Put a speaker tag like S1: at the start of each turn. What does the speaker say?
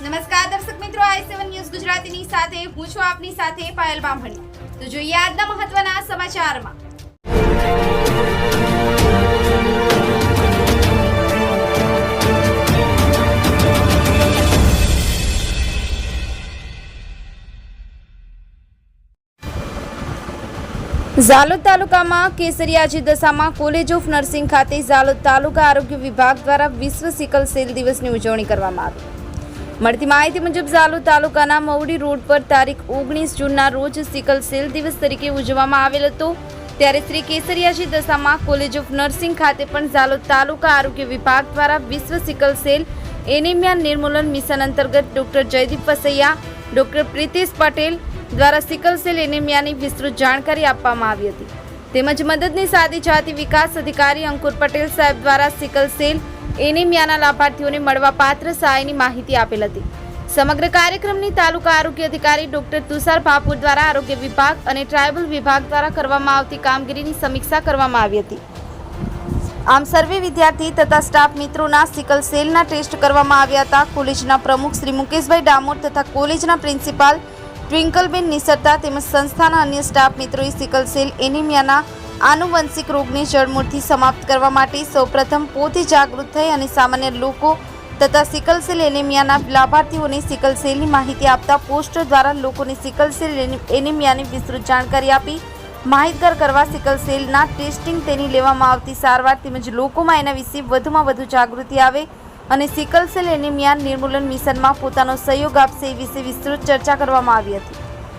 S1: નમસ્કાર દર્શક મિત્રો, આઈ સેવન ન્યૂઝ ગુજરાતીની સાથે, હું છું આપની સાથે પાયલ બામણી. તો જોઈએ આજના મહત્વના સમાચારમાં. ઝાલોદ તાલુકામાં કેસરિયાજી દશામાં કોલેજ ઓફ નર્સિંગ ખાતે ઝાલોદ તાલુકા આરોગ્ય વિભાગ દ્વારા વિશ્વ સિકલ સેલ દિવસની ઉજવણી કરવામાં આવી. મળતી માહિતી મુજબ ઝાલોદ તાલુકાના મવડી રોડ પર તારીખ ઓગણીસ જૂનના રોજ સિકલ સેલ દિવસ તરીકે ઉજવવામાં આવેલ હતો. ત્યારે શ્રી કેસરિયાજી દશામાં કોલેજ ઓફ નર્સિંગ ખાતે પણ ઝાલોદ તાલુકા આરોગ્ય વિભાગ દ્વારા વિશ્વ સિકલ સેલ એનિમિયા નિર્મૂલન મિશન અંતર્ગત ડોક્ટર જયદીપ વસૈયા, ડોક્ટર પ્રીતિશ પટેલ દ્વારા સિકલ સેલ એનિમિયાની વિસ્તૃત જાણકારી આપવામાં આવી હતી. તેમજ મદદની સાદી જાતિ વિકાસ અધિકારી અંકુર પટેલ સાહેબ દ્વારા સિકલ સેલ એનિમિયાના લાભાર્થીઓને મળવા પાત્ર સહાયની માહિતી આપેલ હતી. સમગ્ર કાર્યક્રમની તાલુકા આરોગ્ય અધિકારી ડોક્ટર તુષાર ભાપુર દ્વારા આરોગ્ય વિભાગ અને ટ્રાયબલ વિભાગ દ્વારા કરવામાં આવતી કામગીરીની સમીક્ષા કરવામાં આવી હતી. આમ સર્વે વિદ્યાર્થી તથા સ્ટાફ મિત્રોના સિકલ સેલના ટેસ્ટ કરવામાં આવ્યા હતા. કોલેજના પ્રમુખ શ્રી મુકેશભાઈ ડામોર તથા કોલેજના પ્રિન્સિપાલ ટ્વિંકલબેન નિસરતા તેમજ સંસ્થાના અન્ય સ્ટાફ મિત્રોએ સિકલ સેલ એનિમિયાના આનુવંશિક રોગને જડમૂળથી સમાપ્ત કરવા માટે સૌપ્રથમ પોતે જાગૃત થઈ અને સામાન્ય લોકો તથા સિકલ સેલ એનિમિયાના લાભાર્થીઓને સિકલ સેલની માહિતી આપતા પોસ્ટર દ્વારા લોકોને સિકલ સેલ એની- એનિમિયાની વિસ્તૃત જાણકારી આપી. માહિતગાર કરવા સિકલ સેલના ટેસ્ટિંગ તેની લેવામાં આવતી સારવાર તેમજ લોકોમાં એના વિશે વધુમાં વધુ જાગૃતિ આવે અને સિકલ સેલ એનિમિયા નિર્મૂલન મિશનમાં પોતાનો સહયોગ આપશે એ વિશે વિસ્તૃત ચર્ચા કરવામાં આવી હતી.